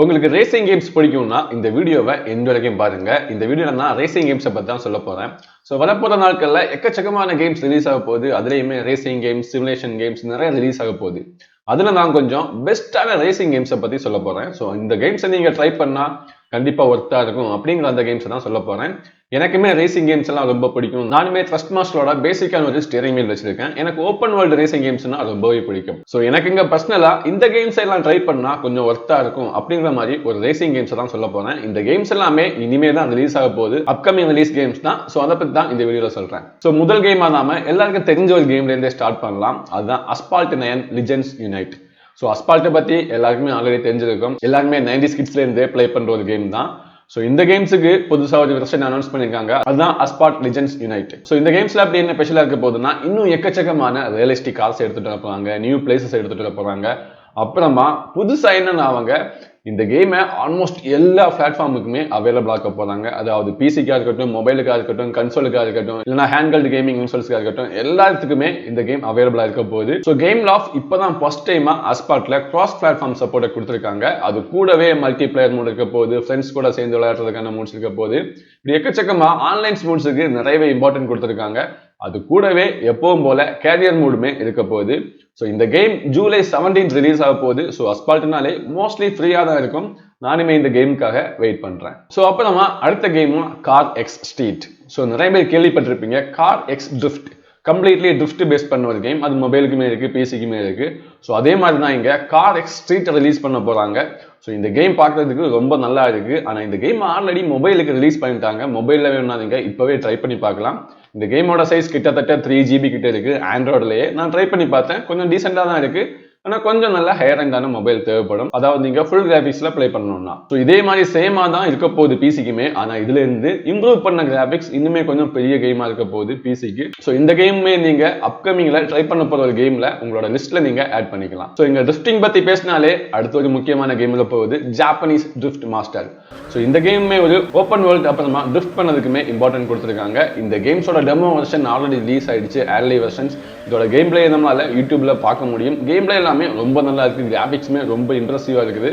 உங்களுக்கு racing games பிடிக்கும்னா இந்த வீடியோவை எந்த வரைக்கும் பாருங்க. இந்த வீடியோல நான் ரேசிங் கேம்ஸை பற்றி தான் சொல்ல போறேன். ஸோ வரப்போற நாட்களில் எக்கச்சக்கமான கேம்ஸ் ரிலீஸ் ஆக போகுது. அதுலேயுமே ரேசிங் கேம்ஸ் சிமுலேஷன் கேம்ஸ் நிறைய ரிலீஸ் ஆக போகுது. அதில் நான் கொஞ்சம் பெஸ்ட்டான ரேசிங் கேம்ஸை பற்றி சொல்ல போகிறேன் ஸோ இந்த கேம்ஸை நீங்கள் ட்ரை பண்ணால் கண்டிப்பாக ஒர்த்தாக இருக்கும். அப்படிங்கிற அந்த கேம்ஸை தான் சொல்ல போகிறேன் எனக்குமே ரேசிங் கேம்ஸ் எல்லாம் ரொம்ப பிடிக்கும். நானுமே ஃபர்ஸ்ட் மாஸ்டரோட பேசிக்கான ஒரு ஸ்டியரிங் வீல் வச்சிருக்கேன். எனக்கு ஓப்பன் வேர்ல்டு ரேசிங் கேம்ஸ்னா ரொம்பவே பிடிக்கும். ஸோ எனக்கு இங்கே பர்சனலாக இந்த கேம்ஸ் எல்லாம் ட்ரை பண்ணால் கொஞ்சம் ஒர்த்தாக இருக்கும் அப்படிங்கிற மாதிரி ஒரு ரேசிங் கேம்ஸ் தான் சொல்ல போகிறேன் இந்த கேம்ஸ் எல்லாமே இனிமே தான் ரிலீஸ் ஆக போகுது. அப்கமிங் ரிலீஸ் கேம்ஸ் தான். ஸோ அதை பற்றி தான் இந்த வீடியோவில் சொல்கிறேன் ஸோ முதல் கேமாக நாம எல்லாருக்கும் தெரிஞ்ச ஒரு கேம்லேருந்தே ஸ்டார்ட் பண்ணலாம். அதுதான் asphalt nine legends unite so அஸ்பால்ட்டை பற்றி எல்லாருக்குமே ஆல்ரெடி தெரிஞ்சிருக்கும். எல்லாருமே நைன்டி ஸ்கிட்ஸ்ல இருந்து ப்ளே பண்ற ஒரு கேம் தான். ஸோ இந்த கேம்ஸுக்கு புதுசாக ஒரு வெர்ஷன் அனௌன்ஸ் பண்ணியிருக்காங்க அதுதான் அஸ்பாட் லிஜன்ஸ் யுனைட் ஸோ இந்த கேம்ஸ்ல அப்படி என்ன ஸ்பெஷலாக இருக்க போதுன்னா இன்னும் எக்கச்சக்கமான ரியலிஸ்டிக் கார்ஸ் எடுத்துகிட்டு வர போகிறாங்க நியூ பிளேசஸ் எடுத்துகிட்டு வர போகிறாங்க அப்புறமா புதுசாக என்னென்ன அவங்க இந்த கேமை ஆல்மோஸ்ட் எல்லா பிளாட்ஃபார்முக்குமே அவைலபிள் ஆக்க போறாங்க. அதாவது பிசிக்காக இருக்கட்டும் மொபைலுக்காக இருக்கட்டும் கன்சோலுக்காக இருக்கட்டும் இல்லைனா ஹேண்ட்ஹெல்ட் கேமிங் கன்சோல்ஸ்க்காக இருக்கட்டும் எல்லாத்துக்குமே இந்த கேம் அவைலபிளா இருக்க போகுது. ஸோ கேம் லாஃப் இப்போதான் ஃபர்ஸ்ட் டைமா அஸ்பாட்ல கிராஸ் பிளாட்ஃபார்ம் சப்போர்ட்டை கொடுத்துருக்காங்க. அது கூடவே மல்டி பிளேயர் மூட் இருக்க போகுது ஃப்ரெண்ட்ஸ் கூட சேர்ந்து விளையாடுறதுக்கான மூட்ஸ் இருக்க போகுது. இப்படி எக்கச்சக்கமா ஆன்லைன் மூட்ஸுக்கு நிறையவே இம்பார்ட்டன்ட் கொடுத்துருக்காங்க. அது கூடவே எப்பவும் போல கேரியர் மூடுமே இருக்க போகுது. ஸோ இந்த கேம் ஜூலை செவன்டீன் ரிலீஸ் ஆக போகுது. ஸோ அஸ்பால்ட்னாலே மோஸ்ட்லி ஃப்ரீயாக தான் இருக்கும். நானுமே இந்த கேமுக்காக வெயிட் பண்ணுறேன் ஸோ அப்புறமா அடுத்த கேமும் கார் எக்ஸ் ஸ்ட்ரீட் ஸோ நிறைய பேர் கேள்விப்பட்டிருப்பீங்க. Car X drift completely drift base பண்ண ஒரு கேம் அது மொபைலுக்குமே இருக்குது பிசிக்குமே இருக்குது ஸோ அதே மாதிரி தான் இங்கே கார் எக்ஸ் ஸ்ட்ரீட் ரிலீஸ் பண்ண போகிறாங்க ஸோ இந்த கேம் பார்க்குறதுக்கு ரொம்ப நல்லா இருக்குது ஆனால் இந்த கேம் ஆல்ரெடி மொபைலுக்கு ரிலீஸ் பண்ணிட்டாங்க. மொபைலில் வேணும்னா நீங்கள் இப்போவே ட்ரை பண்ணி பார்க்கலாம். இந்த கேமோட சைஸ் கிட்டத்தட்ட த்ரீ ஜிபி கிட்ட இருக்கு. ஆண்ட்ராய்டுலேயே நான் ட்ரை பண்ணி பார்த்தேன். கொஞ்சம் டீசெண்டாக தான் இருக்குது ஆனால் கொஞ்சம் நல்ல ஹையர் அண்டான மொபைல் தேவைப்படும். அதாவது நீங்க ஃபுல் கிராஃபிக்ஸ்ல ப்ளே பண்ணணும்னா. ஸோ இதே மாதிரி சேமா தான் இருக்க போகுது பிசிக்குமே ஆனால் இதுல இருந்து இம்ப்ரூவ் பண்ண கிராஃபிக்ஸ் இன்னுமே கொஞ்சம் பெரிய கேமா இருக்க போகுது பிசிக்கு ஸோ இந்த கேமுமே நீங்க அப்கமிங்ல ட்ரை பண்ண போற ஒரு கேம்ல உங்களோட லிஸ்ட்ல நீங்க ஆட் பண்ணிக்கலாம். ஸோ இங்க ட்ரிஃப்டிங் பத்தி பேசினாலே அடுத்த ஒரு முக்கியமான கேம்ல போகுது ஜாப்பனீஸ் ட்ரிஃப்ட் மாஸ்டர் ஸோ இந்த கேமுமே ஒரு ஓப்பன் வேர்ல்ட் அப்புறமா ட்ரிஃப்ட் பண்ணதுக்குமே இம்பார்ட்டன்ட் கொடுத்துருக்காங்க. இந்த கேம்ஸோட டெமோ வெர்ஷன் ஆல்ரெடி ரிலீஸ் ஆயிடுச்சு ஏர்லி வெர்ஷன்ஸ் இதோட கேம் பிளே நம்மளால யூடியூப்ல பார்க்க முடியும். கேம் பிளே எல்லாமே ரொம்ப நல்லா இருக்குது கிராஃபிக்ஸுமே ரொம்ப இன்ட்ரெஸ்டிவாக இருக்குது.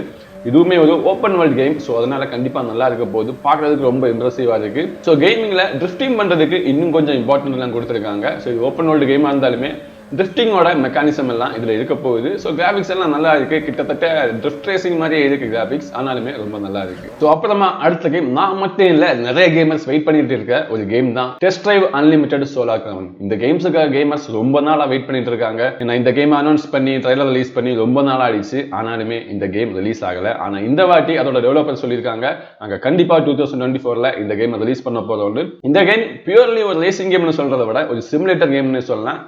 இதுவுமே ஒரு ஓப்பன் வேர்ல்ட் கேம் ஸோ அதனால கண்டிப்பாக நல்லா இருக்க போகுது. பார்க்குறதுக்கு ரொம்ப இன்ட்ரெஸ்டிவாக இருக்கு. ஸோ கேமிங்ல ட்ரிஃப்டிங் பண்ணுறதுக்கு இன்னும் கொஞ்சம் இம்பார்ட்டன்ட் எல்லாம் கொடுத்துருக்காங்க. ஸோ இது ஓப்பன் வேர்ல்டு கேமாக இருந்தாலுமே ட்ரிஃப்டிங்கோட மெக்கானிசம் எல்லாம் இதில் இருக்க போகுது. ஸோ கிராஃபிக்ஸ் எல்லாம் நல்லா இருக்கு. கிட்டத்தட்ட ட்ரிஃப்ட் ரேசிங் மாதிரியே இருக்கு கிராஃபிக்ஸ் ஆனாலுமே ரொம்ப நல்லா இருக்கு. ஸோ அப்புறமா அடுத்த கேம் நான் மட்டும் இல்லை நிறைய கேமர்ஸ் வெயிட் பண்ணிட்டு இருக்க ஒரு கேம் தான். Test drive unlimited solar crown இந்த கேம்ஸுக்காக கேமர்ஸ் ரொம்ப நாளாக வெயிட் பண்ணிட்டு இருக்காங்க. நான் இந்த கேம் அனௌன்ஸ் பண்ணி ட்ரைலர் ரிலீஸ் பண்ணி ரொம்ப நாள் ஆயிடுச்சு. ஆனாலுமே இந்த கேம் ரிலீஸ் ஆகல. ஆனால் இந்த வாட்டி அதோட டெவலப்பர் சொல்லியிருக்காங்க. அங்கே கண்டிப்பாக டூ தௌசண்ட் டுவெண்ட்டி ஃபோரில் இந்த கேம் ரிலீஸ் பண்ண போகிறோம் இந்த கேம் பியூர்லி ஒரு ரேசிங் கேம்னு சொல்கிறத விட ஒரு சிமுலேட்டர் கேம்னு சொல்லலாம்.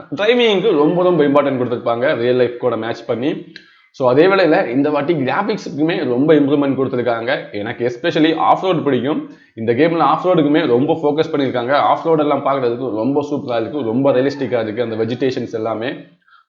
வந்து ரொம்ப ரொம்ப இம்பார்ட்டன்ட் கொடுத்துருப்பாங்க. ரியல் லைஃப் கூட மேட்ச் பண்ணி. ஸோ அதே வேளையில் இந்த வாட்டி கிராஃபிக்ஸுக்குமே ரொம்ப இம்ப்ரூவ்மெண்ட் கொடுத்துருக்காங்க. எனக்கு எஸ்பெஷலி ஆஃப் ரோடு பிடிக்கும். இந்த கேமில் ஆஃப் ரோடுக்குமே ரொம்ப ஃபோக்கஸ் பண்ணியிருக்காங்க. ஆஃப் ரோடெல்லாம் பார்க்குறதுக்கு ரொம்ப சூப்பராக இருக்குது ரொம்ப ரியலிஸ்டிக்காக இருக்குது அந்த வெஜிடேஷன்ஸ் எல்லாமே.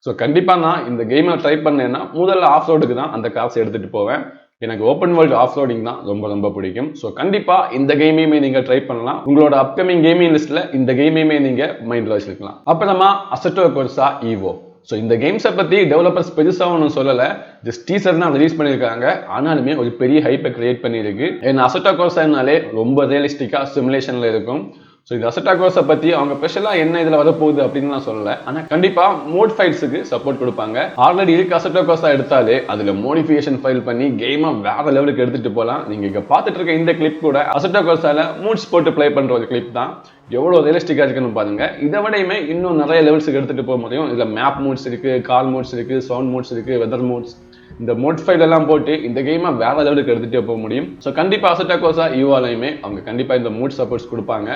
ஸோ கண்டிப்பாக நான் இந்த கேமை ட்ரை பண்ணேன்னா முதல்ல ஆஃப் ரோடுக்கு தான் அந்த காசை எடுத்துகிட்டு போவேன். எனக்கு ஓப்பன் வேர்ல்டு ஆஃப் ரோடிங் தான் ரொம்ப ரொம்ப பிடிக்கும். ஸோ கண்டிப்பாக இந்த கேமையுமே நீங்கள் ட்ரை பண்ணலாம். உங்களோட அப்கமிங் கேமிங் லிஸ்ட்டில் இந்த கேமையுமே நீங்கள் மைண்டில் வச்சுருக்கலாம் அப்புறமா அசட்டோ கொர்சா ஈவோ ஸோ இந்த கேம்ஸை பற்றி டெவலப்பர்ஸ் பெருசாக ஒன்றும் சொல்லலை. ஜஸ்ட் டீசர் தான் ரிலீஸ் பண்ணியிருக்காங்க. ஆனாலுமே ஒரு பெரிய ஹைப்பை கிரியேட் பண்ணியிருக்கு. ஏன்னா அசட்டா கோர்ஸானாலே ரொம்ப ரியலிஸ்டிக்காக சிமுலேஷனில் இருக்கும். ஸோ இது அசட்டாகோஸை பற்றி அவங்க ஸ்பெஷலாக என்ன இதில் வரப்போகுது அப்படின்னு நான் சொல்லலை. ஆனால் கண்டிப்பாக மோட் ஃபைல்ஸுக்கு சப்போர்ட் கொடுப்பாங்க. ஆல்ரெடி இருக்க அசட்டாகோஸாக எடுத்தாலே அதில் மோடிஃபிகேஷன் ஃபைல் பண்ணி கேமை வேற லெவலுக்கு எடுத்துகிட்டு போகலாம் நீங்கள் இங்கே பார்த்துட்டு இருக்க இந்த கிளிப் கூட அசட்டா மூட்ஸ் போட்டு ப்ளே பண்ணுற ஒரு கிளிப் தான். எவ்வளோ ரியலிஸ்டிக்காக இருக்குன்னு பாருங்க. இதை விடையுமே இன்னும் நிறைய லெவல்ஸுக்கு எடுத்துகிட்டு போக முடியும். இதில் மேப் மூட்ஸ் இருக்குது கால் மூட்ஸ் இருக்குது சவுண்ட் மூட்ஸ் இருக்குது வெதர் மூட்ஸ் இந்த மோட் ஃபைல் எல்லாம் போட்டு இந்த கேமை வேற லெவலுக்கு எடுத்துகிட்டே போக முடியும். ஸோ கண்டிப்பாக அசட்டா கோசா யூவாலையுமே அவங்க கண்டிப்பாக இந்த மூட் சப்போர்ட்ஸ் கொடுப்பாங்க.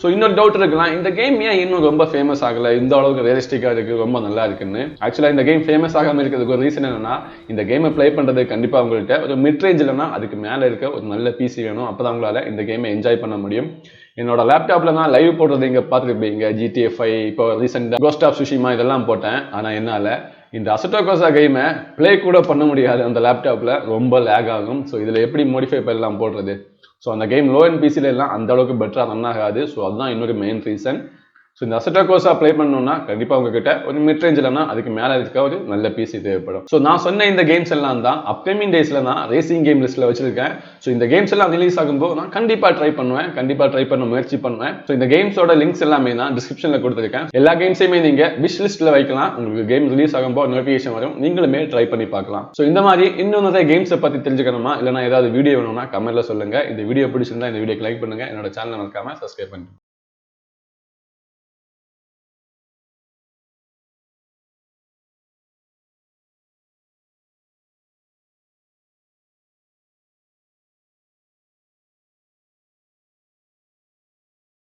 ஸோ இன்னொரு டவுட் இருக்கலாம் இந்த கேம் ஏன் இன்னும் ரொம்ப ஃபேமஸ் ஆகலை? இந்த அளவுக்கு ரியலிஸ்டிக்காக இருக்குது ரொம்ப நல்லா இருக்குன்னு. ஆக்சுவலாக இந்த கேம் ஃபேமஸ் ஆகாமல் இருக்கிறதுக்கு ஒரு ரீசன் என்னன்னா இந்த கேமை ப்ளே பண்ணுறது கண்டிப்பாக உங்கள்கிட்ட ஒரு மிட் ரேஞ்சில்னா அதுக்கு மேலே இருக்க ஒரு நல்ல பிசி வேணும். அப்போ தான் உங்களால் இந்த கேமை என்ஜாய் பண்ண முடியும். என்னோட லேப்டாப்ல தான் லைவ் போடுறது இங்கே பார்த்துருப்பீங்க ஜிடிஎஃப் இப்போ ரீசெண்டாக கோஸ்ட் ஆஃப் சுஷிமா இதெல்லாம் போட்டேன். ஆனால் என்னால் இந்த அசட்டோகோசா கேமை ப்ளே கூட பண்ண முடியாது அந்த லேப்டாப்பில் ரொம்ப லேக் ஆகும். ஸோ இதில் எப்படி மோடிஃபை பண்ணலாம் போடுறது? ஸோ அந்த கேம் லோ அண்ட் பிசில எல்லாம் அந்த அளவுக்கு பெட்டராக ரன் ஆகாது. ஸோ அதுதான் இன்னொரு மெயின் ரீசன் ஸோ இந்த அசட்டா கோர்ஸா ப்ளே பண்ணணும்னா கண்டிப்பாக உங்ககிட்ட ஒரு மிட் ரேஞ்சில்னா அதுக்கு மேலே இருக்க ஒரு நல்ல பிசி தேவைப்படும். ஸோ நான் சொன்ன இந்த கேம்ஸ் எல்லாம் தான் அப்கமிங் டேஸில் நான் ரேசிங் கேம் லிஸ்ட்டில் வச்சிருக்கேன். ஸோ இந்த கேம்ஸ் எல்லாம் ரிலீஸ் ஆகும்போது நான் கண்டிப்பாக ட்ரை பண்ணுவேன். கண்டிப்பாக ட்ரை பண்ண முயற்சி பண்ணுவேன். ஸோ இந்த கேம்ஸோட லிங்க்ஸ் எல்லாமே நான் டிஸ்கிரிப்ஷனில் கொடுத்துருக்கேன். எல்லா கேம்ஸையுமே நீங்கள் விஷ் லிஸ்ட்டில் வைக்கலாம். உங்களுக்கு கேம் ரிலீஸ் ஆகும்போது நோட்டிஃபிகேஷன் வரும். நீங்களுமே ட்ரை பண்ணி பார்க்கலாம். ஸோ இந்த மாதிரி இன்னும் நிறைய கேம்ஸை பற்றி தெரிஞ்சுக்கணுமா? இல்லைனா ஏதாவது வீடியோ வேணும்னா கமெண்ட்ல சொல்லுங்கள் இந்த வீடியோ பிடிச்சிருந்தா இந்த வீடியோக்கு லைக் பண்ணுங்க. என்னோட சேனல் மறக்காமல் சப்ஸ்கிரைப் பண்ணுங்கள்